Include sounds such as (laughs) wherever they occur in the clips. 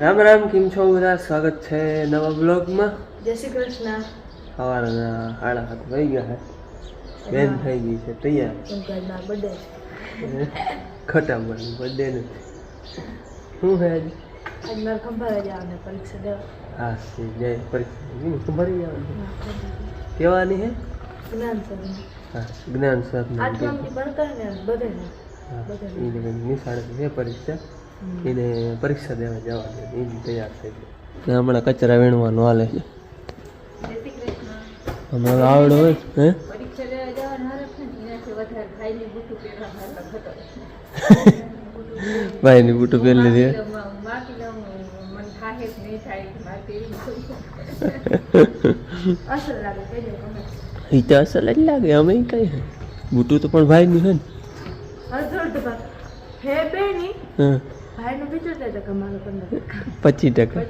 રામ રામ કેમ છો બધા? સ્વાગત છે નવા બ્લોગમાં. જય શ્રી કૃષ્ણ. સવારના સાડા હાથ થઈ ગયા છે બેન થઈ ગઈ છે તૈયાર. આજ મારો બર્થડે ખટામણ શું છે આજે? આજ મારે ખંભાળા જવાને પરીક્ષા દેવા. હા છે જય પરીક્ષા. ખબર જવાની? કેવાની હે? જ્ઞાન સર હા જ્ઞાન સર આજ કામ બનતા ને બધે ને. એને નિશાળે છે પરીક્ષા. એને પરીક્ષા દેવા જવાની દે એની તૈયાર થઈ ગઈ. હમણાં કચરા વીણવાનું હાલે છે. હમણાં આવડો હોય હે? ભાઈ છે ને બુટું (laughs) પહેરી લીધી (laughs) ઈ તો અસલ જ લાગે અમે કઈ બુટું તો પણ ભાઈની હોય ને. અડધો ભાગ મારો પંદર પચીસ ટકા.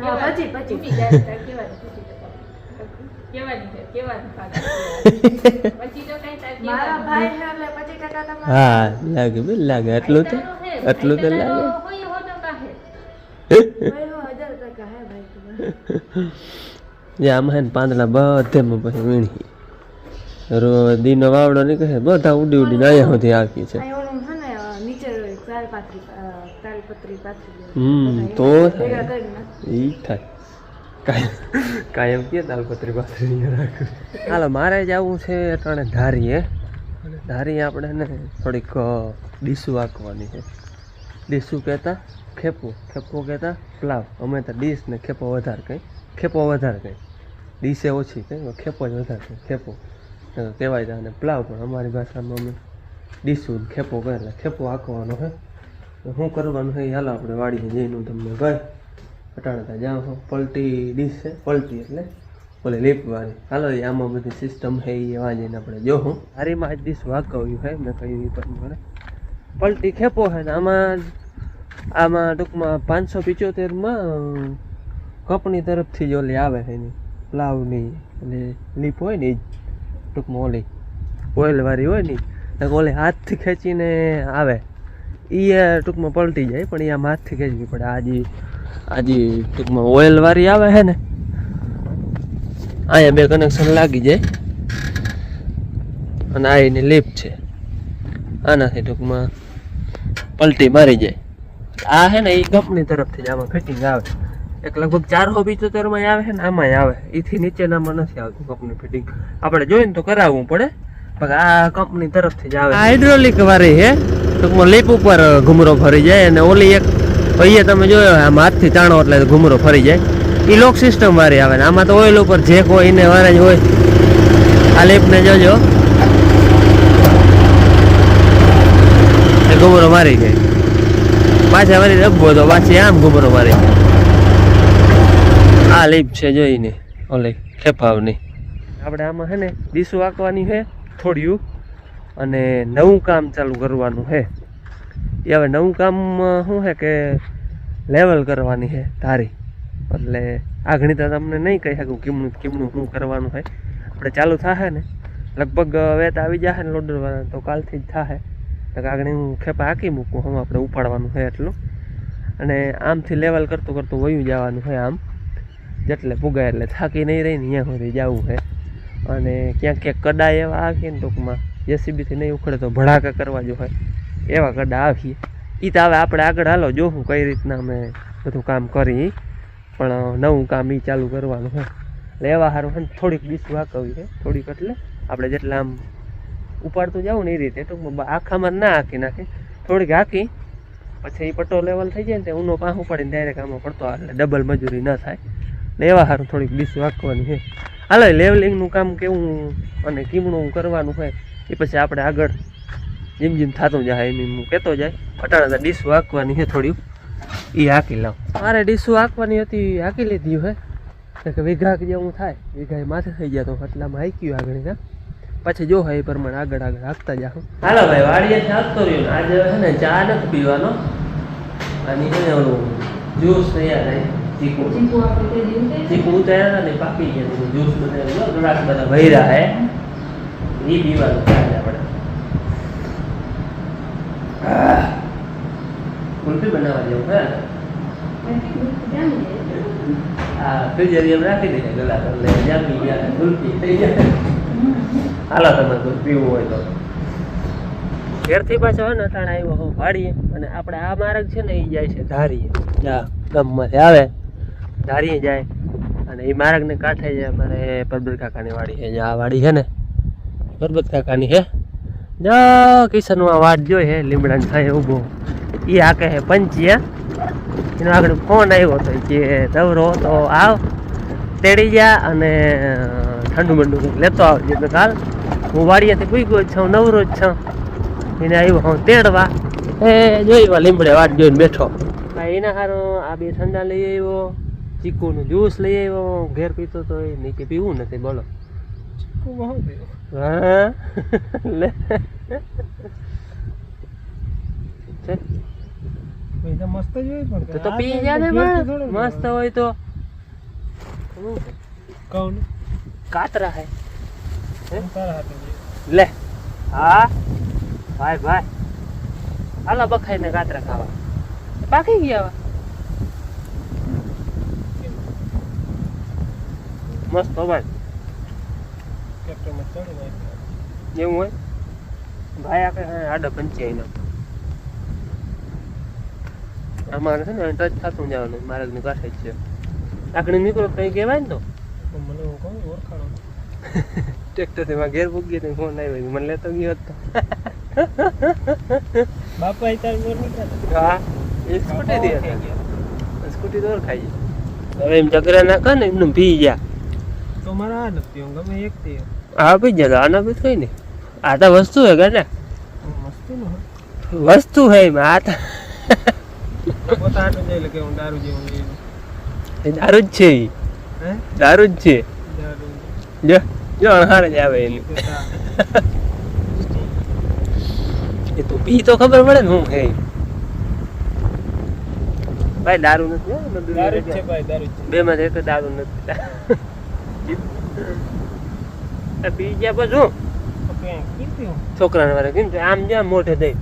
હા પચીસ લાગે બે લાગે. આટલું તો આટલું તો લાગે. ભાઈ હો. હજાર ટકા હે ભાઈ તમારે જે આમાં પાંદડા બધેમાં પછી વીણી. રો દીનો વાવડો નીકળે બધા ઉડી ઉડીને અહીંયા સુધી આવી છે. નીચે હમ તો ઈ થાય. કાયમ કાયમ કે દાલપત્રી પાથરી રાખું. હાલો મારે જવું છે અટાણે ધારીએ. અને ધારી આપણે ને થોડીક ડીશું વાંકવાની છે. ડીશું કહેતા ખેપો ખેપો કહેતા પ્લાવ. અમે તો ડીશ ને ખેપો વધારે કંઈ ખેપો વધારે કંઈ ડીશે ઓછી કંઈ ખેપો જ વધારે ખેપો. કહેવાય અને પ્લાવ પણ અમારી ભાષામાં અમે ડીશું ખેપો કહે એટલે ખેપો આંકવાનો તો શું કરવાનું છે? હાલો, આપણે વાડીને જઈને તમને કહી અટાણતા જ્યાં છો પલટી ડીશ છે? પલટી એટલે? ઓલે લીપવાળી. હાલો આમાં બધી સિસ્ટમ છે, એ વાંચીને આપણે જોઉં હારીમાં આજ ડીશ વાગવ્યું છે મેં કહ્યું એ પ્રમાણે પલટી ખેપો છે ને, આમાં આમાં ટૂંકમાં પાંચસો પિચોતેરમાં કંપની તરફથી જ ઓલી આવે છે એની. પ્લાવની એટલે લીપ હોય ને, એ ટૂંકમાં ઓલી. ઓઇલવાળી હોય ને ઓલી હાથથી ખેંચીને આવે. એ ટૂંકમાં પલટી જાય, પણ એ આમ હાથથી ખેંચવી પડે. આ જે ટૂંકમાં ઓઇલ ટૂંકમાં આવે છે ને, અહીંયા બે કનેક્શન લાગી જાય. અને આ એની લીપ છે. આનાથી ટૂંકમાં પલટી મારી જાય. આ છે ને એ કંપની તરફથી જ આમાં ફિટિંગ આવે. એક લગભગ ચારસો પિચોતેરમાં આવે છે ને, આમાં આવે. એથી નીચેનામાં નથી આવતું કંપની ફિટિંગ આપણે જોઈને તો કરાવવું પડે, પણ આ કંપની તરફથી જ આવે હાઇડ્રોલિક વાળી છે. ટૂંકમાં લીપ ઉપર ઘૂમરો ફરી જાય અને ઓલી એક અહીંયા તમે જોયો આમ હાથથી તાણો એટલે ઘૂમરો ફરી જાય. એ લોક સિસ્ટમ વાળી આવે ને આમાં તો ઓઇલ ઉપર જે કોઈ એને વારે જ હોય, આ લીપને જોજો. ઘૂમરો મારી જાય. પાછા વળી ડબ્બો તો પાછી આમ ઘૂમરો મારી આ લીપ છે જોઈને, ઓલે ખેપાવની આપણે આમાં છે ને દીસું આંકવાની છે થોડીયું. અને નવું કામ ચાલુ કરવાનું છે એ હવે નવું કામ શું છે કે લેવલ કરવાની છે ધારી. એટલે આ તો તમને નહીં કહી શકું કેમનું કેમનું શું કરવાનું છે આપણે ચાલુ થશે ને. લગભગ વેત આવી જશે ને લોડરવાળા તો કાલથી જ થશે આગળ હું ખેપા હાકી મૂકું હું, આપણે ઉપાડવાનું છે એટલું. અને આમથી લેવલ કરતું કરતું વયું જવાનું છે આમ. જેટલે પુગાય એટલે થાકી નહીં રહી ને અહીંયા સુધી જવું છે અને ક્યાંક ક્યાંક કડા એવા આવીએ ને ટૂંકમાં જેસીબીથી નહીં ઉખડે તો ભડાકા કરવા જો હોય. એવા કડા આવીએ. એ તો હવે આપણે આગળ હાલો જોવું કઈ રીતના અમે બધું કામ કરી. પણ નવું કામ એ ચાલુ કરવાનું હોય. એટલે એવા સારું હોય ને થોડીક ડીશ વાકવી છે. થોડીક એટલે આપણે જેટલા આમ ઉપાડતું જાવું ને એ રીતે. ટૂંકમાં આખામાં ના આંકી નાખે. થોડીક હાંકી. પછી એ પટ્ટો લેવલ થઈ જાય ને તે ઊનો પાંખ ઉપાડીને ડાયરેક્ટ આમાં પડતો એટલે ડબલ મજૂરી ન થાય. ને એવા સારું થોડીક ડીશ વાંકવાની છે. હાલો લેવલિંગનું કામ કેવું અને કીમણું કરવાનું હોય. એ પછી આપણે આગળ જેમ જેમ થતું જાય એમ એમ હું કહેતો જાય. અટાણા ડીશું હાંકવાની છે થોડી. એ હાંકી લાવ. મારે ડીશું હાંકવાની હતી એ હાકી લીધી હે. તો કે વીઘા જેવું થાય વીઘા એ માથે થઈ જતો એટલામાં હાંક્યું આગળ ના પછી જો એ પ્રમાણે આગળ આગળ હાંકતા જાઉં હાલો ભાઈ વાડીએ હાંકતો રહ્યો આજે છે ને ચા નથી પીવાનો. અને છે ને ઓલું જ્યુસ તૈયાર થાય. ચીકુ. ચીકુ આપણે ચીકુ ને પાકી ગયા જ્યુસ બધા બધા વૈરા હે. એ પીવાનું ચાલે આપણે. કુલ્ફી બનાવવા જેવું હે? આ રાખી દઈએ ગલા એટલે જામી ગયા ગુલકી થઈ જાય. હાલો તમે કોઈ પીવું હોય તો. ઘેરથી પાછો હોય ને અટાણે આવ્યો હું અને આપણે આ માર્ગ છે ને એ જાય છે ધારીએ. જા ગામમાંથી આવે ધારીએ જાય અને એ માર્ગને કાંઠે જાય અમારે પરબત કાકાની વાડી છે આ વાડી છે ને પરબત કાકાની હે? જો, કિશનમાં વાટ જોઈ હે, લીમડાની થાય ઊભો. એ આ કહે પંચિયા એનો આગળ ફોન આવ્યો હતો કે દવરો તો આવ. તેડી જા અને ઠંડુ મંડુ લેતો આવજે. તો કાલ હું વાડીએથી પૂગ્યો જ છું, નવરો જ છું. એને આવ્યો હું તેડવા. એ, જોઈ લીમડે વાટ જોઈને બેઠો. એના સારું આ બે ઠંડા લઈ આવ્યો. ચીકુનું જ્યુસ લઈ આવ્યો. ઘેર પીતો તો એ, નીચે પીવું નથી, બોલો. હા લે મસ્ત જ હોય પણ તો પી ને મસ્ત હોય તો. કાતરા હે. લે. હા. ભાઈ ભાઈ. હાલો બખાઈ ને કાતરા ખાવા. પાકી ગયા મસ્ત ભાઈ. ટ્રેક્ટરમાં ચડી નાખ્યા. એવું હોય? ભાઈ આપણે આડા પંચાયત અમારે છે ને ટચ થતું જવાનું માર્ગની પાસે જ છે. આકડી નીકળો કઈ કહેવાય ને તો? તો મને હું કહું ઓળખાણો ટ્રેક્ટર મારા ઘેર પૂગી તો ફોન આવ્યો મને લેતો ગયો હતો. બાપા એ તારી બોર નીકળ્યા હા એ સ્કૂટી દે સ્કૂટી તો ખાઈ હવે એમ ચકરા નાખે ને એમને પી ગયા. તો મારા આ નથી ગમે એક થી. હા પી જલો આના બી કઈ નહીં આ તો વસ્તુ હે કે ને. વસ્તુ હે એમાં આ તો દારૂ જ છે. દારૂ જ છે. જો. જો અણહારે જ આવે એની. એ તો પી તો ખબર પડે ને હું હે. ભાઈ દારૂ નથી ભાઈ બે માં એક દારૂ નથી. પી ગયા પીવું છોકરાને વાળા કેમ આમ જ્યાં મોઢે દઈ.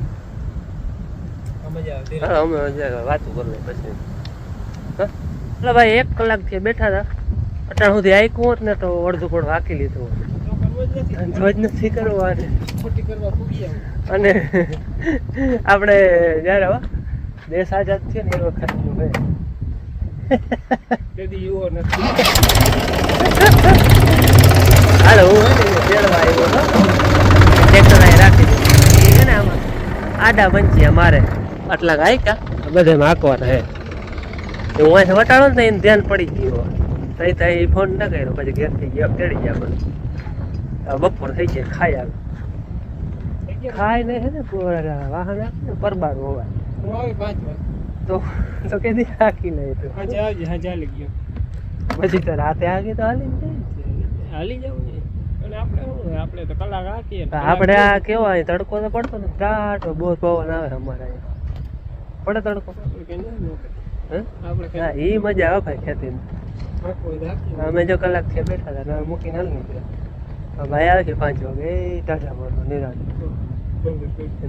હા અમે વાતું કરી પછી. હા? એટલે ભાઈ એક કલાકથી બેઠા હતા. અટાણ સુધી આયકું હોત ને તો અડધું કોડ વાકી લીધું. ધ્વજ નથી. કરવા અને (laughs) આપણે જયારે દેશ આઝાદ થયો ને એ વખત (laughs) હાલો. હું તેડવા આવ્યો હતો ટ્રેક્ટર અહીં રાખી દીધું. છે ને આમાં આડા પંચિયા મારે આટલા ગાયકા. બધે હાંકવાના હે તો હું અહીંથી વટાડો ને એને ધ્યાન પડી ગયું તઈ તઈ ફોન ન કર્યો. પછી ઘેરથી ગયા તેડી ગયા બધું. બપોર થઈ ગયા ખાઈ આવે થઈ ગયા ખાય ને હે ને પૂરા વાહન આપે ને પરબાર હોવા હું પાંચ વાગે તો કે કેદી હાકી લે તો. પછી તો રાતે આગી તો હાલી હાલી જવું આપણે આ કેવો તડકો તો પડતો ને દાટો બહુ પવન આવે અમારે પડે તડકો. હે? એ મજા આવે ભાઈ ખેતીમાં હાંકવું હોય તો હાંકીએ. અમે જો કલાકથી બેઠા હતા મૂકીને હાલ નીકળ્યા. ભાઈ આવે છે પાંચ વાગે ટાટા મારનો નિરાશ.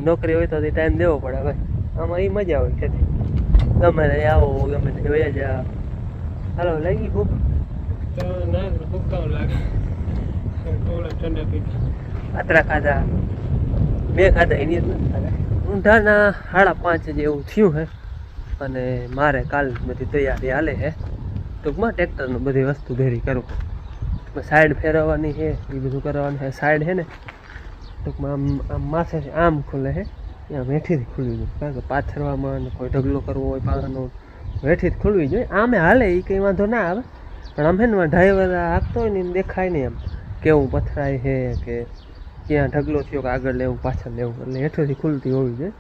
નોકરી હોય તો ટાઈમ દેવો પડે ભાઈ. આમાં એ મજા આવે ખેતી ગમે તે આવો ગમે તે વયા જા. હાલો લાગી ખૂબ ના ખૂબ કામ લાગે. પાતરા ખાધા. બે ખાધા એની ઊંધાના સાડા પાંચ જેવું થયું હે. અને મારે કાલ બધી તૈયારી હાલે હે. ટૂંકમાં ટ્રેક્ટરનું બધી વસ્તુ ભેરી કરું. સાઈડ ફેરવવાની છે એ બધું કરવાનું છે સાઈડ છે ને, ટૂંકમાં આમ આમ માથેથી આમ ખુલે છે આમ વેઠીથી ખુલવી જોઈએ કારણ કે પાથરવામાં કોઈ ઢગલો કરવો હોય પાવાનો વેઠીથી ખુલવી જોઈએ. આમે હાલે એ કંઈ વાંધો ના આવે. પણ આમ છે ને ડ્રાઈવર આપતો હોય ને દેખાય નહીં એમ કેવું પથરાય છે કે ક્યાં ઢગલો થયો કે આગળ લેવું પાછળ લેવું. એટલે હેઠેથી ખુલતી હોવી જોઈએ.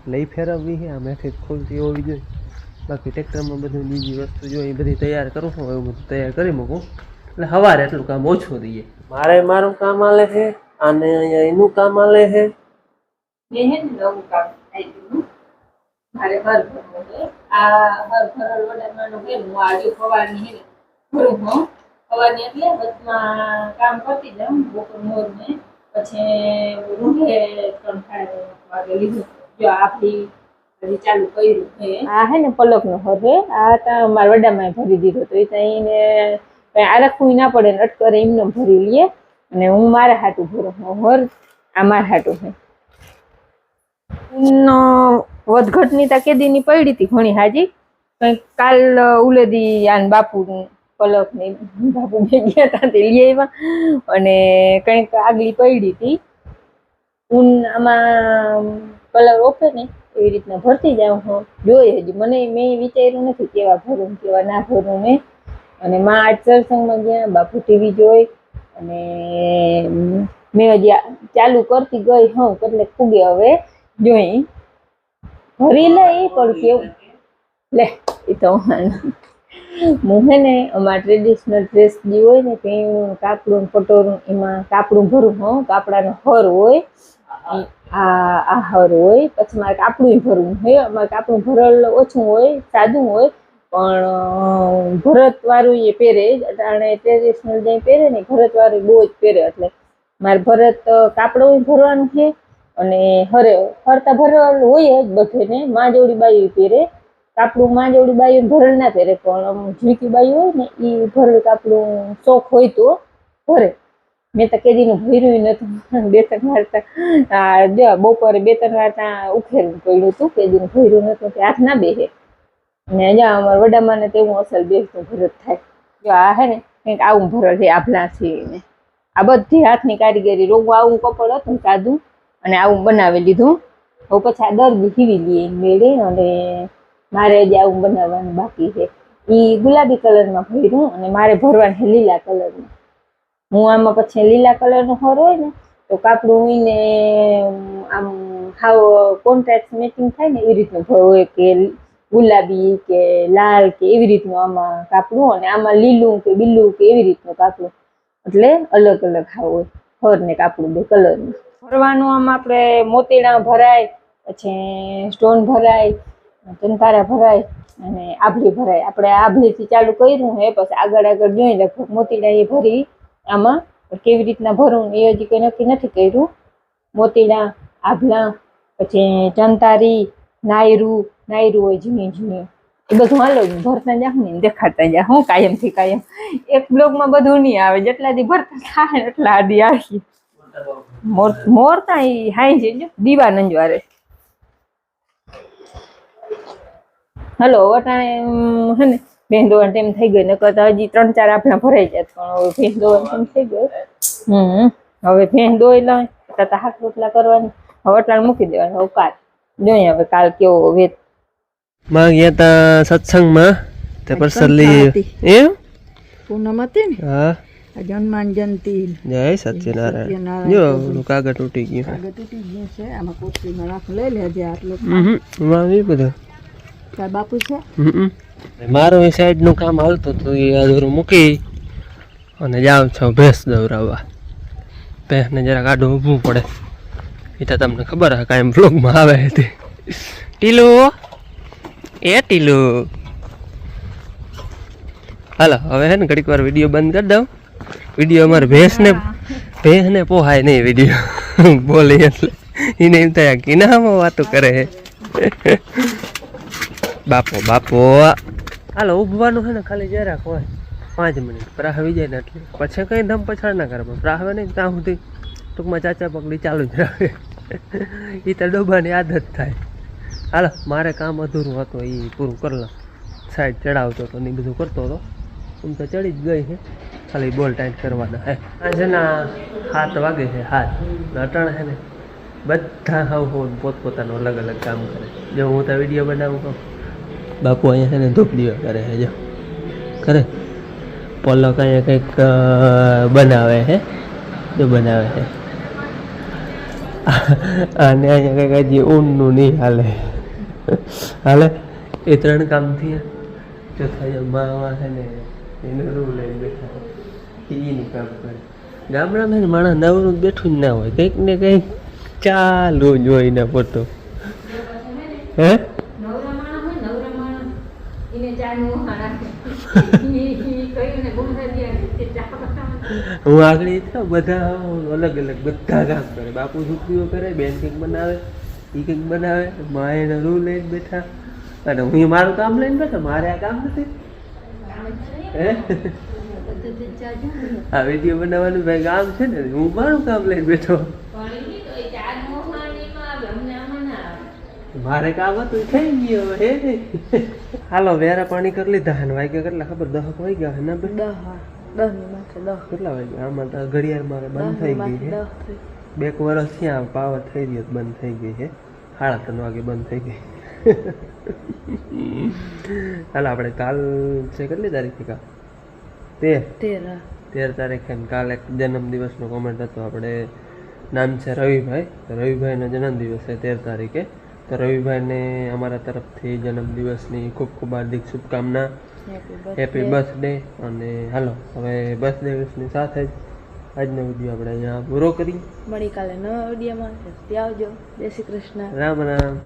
એટલે એ ફેરવવી છે આમ હેઠળથી ખુલતી હોવી જોઈએ. બાકી ટ્રેક્ટરમાં બધું બીજી વસ્તુ જો એ બધી તૈયાર કરું છું એવું બધું તૈયાર કરી મૂકું. એટલે સવારે એટલું કામ ઓછું દઈએ મારે મારું કામ આલે છે અને અહીંયા એનું કામ આલે છે. નવું કામ મારે હર ભરવું છે. આ હર છે ને, હું આજે ખવાની હે ને ભરું હું. સવારની એટલે વચમાં કામ કરતી જાઉં બપોર મોરને. પછી રૂંઢે ત્રણ સાડા વાગે લીધું. જો આપણી હજી ચાલુ કર્યું છે. આ હે ને પલકનો હવે આ તા મારા વડામાં ભરી દીધો તો એ ત્યાં એને આરખવું ના પડે ને અટકરે એમને ભરી લઈએ અને હું મારા હાટું ભરો હર આ મારા હાટું છે. નો વધઘટની તા કેદીની પડી હતી ઘણી હાજી. કંઈક કાલ ઉલેદી આન બાપુ પલક ને બાપુ ગયા હતા લઈ આવ્યા. અને કંઈક આગલી પડી હતી. ઊન આમાં કલર ઓપે ને એવી રીતના ભરતી જાઉં હું. જોઈએ હજી મને મેં વિચાર્યું નથી કેવા ભરું કેવા ના ભરું મેં અને માં આર્ટ સત્સંગમાં ગયા, બાપુ ટીવી જોઈ. અને મેં હજી ચાલુ કરતી ગઈ હું એટલે ફૂગે હવે જોઈ. ભરી લઈ, પણ કેવું? લે, એ તો. હું હે ને અમારા ટ્રેડિશનલ ડ્રેસ જે હોય ને તે કાપડું પટોરું એમાં કાપડું ભરું હું, કાપડાનો હર હોય, આ આ હર હોય, પછી મારે કાપડું ભરવું હોય અમારે કાપડું ભરેલ ઓછું હોય, સાદું હોય, પણ ભરતવાળું એ પહેરે અને ટ્રેડિશનલ જે પહેરે ને ભરતવાળું બહુ જ પહેરે. એટલે મારે ભરત કાપડું ભરવાનું છે અને હરે ફરતા ભરેલ હોય જ બધેને. માં જોડી બાઈ પહેરે. કાપડું માં જોડી બાયું ભરેલ ના પહેરે, પણ આમ ઝીકી બાયું હોય ને એ ભરેલ કાપડું શોખ હોય તો ભરે. મેં તો કેદીનું ભર્યું નતું બે ત્રણ વાર જો બપોરે બે ત્રણ વાર ત્યાં ઉખેરું પડ્યું હતું, કેદીનું ભર્યું નતું કે હાથ ના બેસે ને અહીંયા અમારા વડામાં ને તેવું અસલ બેસતું ભરત થાય. જો આ હે ને, કંઈક આવું ભરત છે, આભલા છે ને આ બધી હાથની કારીગરી રોગું આવું કપડ હતું સાદું અને આવું બનાવી લીધું. હવે પછી આ દર્દી હીવી લઈએ, મેળે અને મારે જ આવું બનાવવાનું બાકી છે એ ગુલાબી કલરમાં ભર્યું અને મારે ભરવાનું છે લીલા કલરમાં હું આમાં પછી લીલા કલરનો હોર હોય ને, તો કાપડું હોય આમ હાવ કોન્ટ્રાક્ટ મેચિંગ થાય ને એવી રીતનું હોય કે ગુલાબી કે લાલ કે એવી રીતનું આમાં કાપડું અને આમાં લીલું કે બીલું કે એવી રીતનું કાપડું. એટલે અલગ અલગ હાવ હોય, હોર ને કાપડું બે કલરનું. ભરવાનું આમ આપણે મોતીડા ભરાય, પછી સ્ટોન ભરાય ચંતારા ભરાય અને આભલી ભરાય. આપણે આભલીથી ચાલુ કર્યું હે, પછી આગળ આગળ જોઈ લગભગ મોતીડા એ ભરી આમાં. કેવી રીતના ભરવું એ હજી કંઈ નક્કી નથી કર્યું. મોતીડા, આભલા, પછી ચંતારી નાયરું નાયરું હોય ઝીણી ઝીણી એ બધું હાલો જ ભરતા જાઉં ને દેખાડતા જા હું કાયમથી કાયમ. એક બ્લોગમાં બધું નહીં આવે. જેટલા દી ભરતા થાય એટલા આદી આવી મોરતા હાઈ છે જો. દીવાનંદ વારે હલો વટાણે હે ને? ભેંસ દોવાનો ટાઈમ થઈ ગયો. નકર તો હજી ત્રણ ચાર આપણા ભરાઈ જાત પણ હવે ભેંસ દોવાનો ટાઈમ થઈ ગયો. હમ હવે ભેંસ દોઈ લઈ તો હાથ રોટલા કરવાની. હવે વટાણ મૂકી દેવાનું હવે કાલ. જોઈએ હવે કાલ કેવો વેત. માં ગયા તા સત્સંગમાં તે પરસલી એમ? પૂનમ હતી ને? હા. હનુમાન જયંતિ. જય સત્યનારાયણ જો કાગળ તૂટી ગયું. કાગળ તૂટી ગયું છે આમાં કોથળીમાં રાખ લઈ લેજે આટલું. હમ એ બધું? તાર બાપુ છે? મારું એ સાઈડનું કામ હાલતું હતું એ અધૂરું મૂકી અને જાઉં છો ભેંસ દોરાવવા ભેંસને જરાક આડું ઊભું પડે. એ તો તમને ખબર હા કાંઈ બ્લોગમાં આવે હતી ટીલુ? એ ટીલુ? હાલો હવે હે ને ઘડીક વાર વીડિયો બંધ કરી દઉં. વીડિયો અમારે ભેંસને ભેંસને પોહાય નહીં વીડિયો. (laughs) બોલી એટલે. એને એમ થાય કિનામાં વાતો કરે હે. (laughs) બાપો બાપો. હાલો, ઊભવાનું છે ને, ખાલી જરાક હોય. પાંચ મિનિટ. પ્રાહ આવી જાય ને એટલે. પછી કંઈ ધમ પછાડ ના કરે, પણ પ્રાહ આવે નહીં ત્યાં સુધી ટૂંકમાં ચાચા પગડી ચાલુ જ રાખે. એ તો ડોબાની આદત થાય. હાલો, મારે કામ અધૂરું હતું એ પૂરું કરી લઉં સાઈડ ચડાવતો હતો ને બધું કરતો હતો. હું તો ચડી જ ગઈ છે. ખાલી બોલ ટાઈટ કરવાના હે. આજના હાથ વાગે છે હાથ અટાણ છે ને, બધા હાવ હોવ પોતપોતાનું અલગ અલગ કામ કરે. જો હું તો વીડિયો બનાવું કહું. બાપુ અહીંયા છે ને ધૂપડીઓ કરે છે, જો. કરે. પલક અહીંયા કંઈક બનાવે છે. જો બનાવે છે. અને અહીંયા કંઈક હજી ઊનનું નહીં હાલે. હાલે? એ ત્રણ કામ થયા ચોથા માવા છે ને, એને રૂ લઈને બેઠા એનું કામ કરે. ગામડામાં માણસ નવરું બેઠું જ ના હોય. કંઈક ને કંઈક ચાલુ જ હોય ને પોતો હે નવરા માણસ હોય નવરા માણસ એને ચા નું રાખે ઈ- ઈ કહ્યું ને ગુમ થઈ ગયા કે ચા બનાવવાનું. હું આગળ થયો બધા અલગ અલગ બધા કામ કરે. બાપુ છોકરીઓ કરે બેન કંઈક બનાવે એ કંઈક બનાવે માએ રૂ લઈને બેઠા. અને હું મારું કામ લઈને બેઠા મારે આ કામ નથી. આ વીડિયો બનાવવાનું ભાઈ કામ છે ને હું મારું કામ લઈને બેઠો પણ ઈ તો એ ચાર મોહાણીમાં આવે અમને આમાં ના આવે મારે કામ હતું થઈ ગયું હવે હે? હાલો વેરા પાણી કરી લીધા અને વાગ્યા કેટલા? ખબર દહક વાગ્યા ગયા ના દહ દહની માથે દહ. કેટલા વાગ્યા? આમાં તો ઘડિયાળ મારે બંધ થઈ ગઈ છે બે એક વર્ષ થયા પાવર થઈ ગયો તો બંધ થઈ ગઈ છે સાડા ત્રણ વાગે બંધ થઈ ગઈ. હાલ આપણે કાલ છે કેટલી તારીખે કાલ? તેર. તેર તેર તારીખે ને કાલ એક જન્મદિવસનો કોમેન્ટ હતો. આપણે નામ છે રવિભાઈ. રવિભાઈનો જન્મદિવસ છે તેર તારીખે. તો રવિભાઈને અમારા તરફથી જન્મદિવસની ખૂબ ખૂબ હાર્દિક શુભકામના. હેપી બર્થડે અને હાલો હવે બર્થડે વિશની સાથે જ આજનો વીડિયો આપણે અહીંયા પૂરો કરી મળી કાલે નવા વિડીયોમાં આવજો. જય શ્રી કૃષ્ણ. રામ રામ.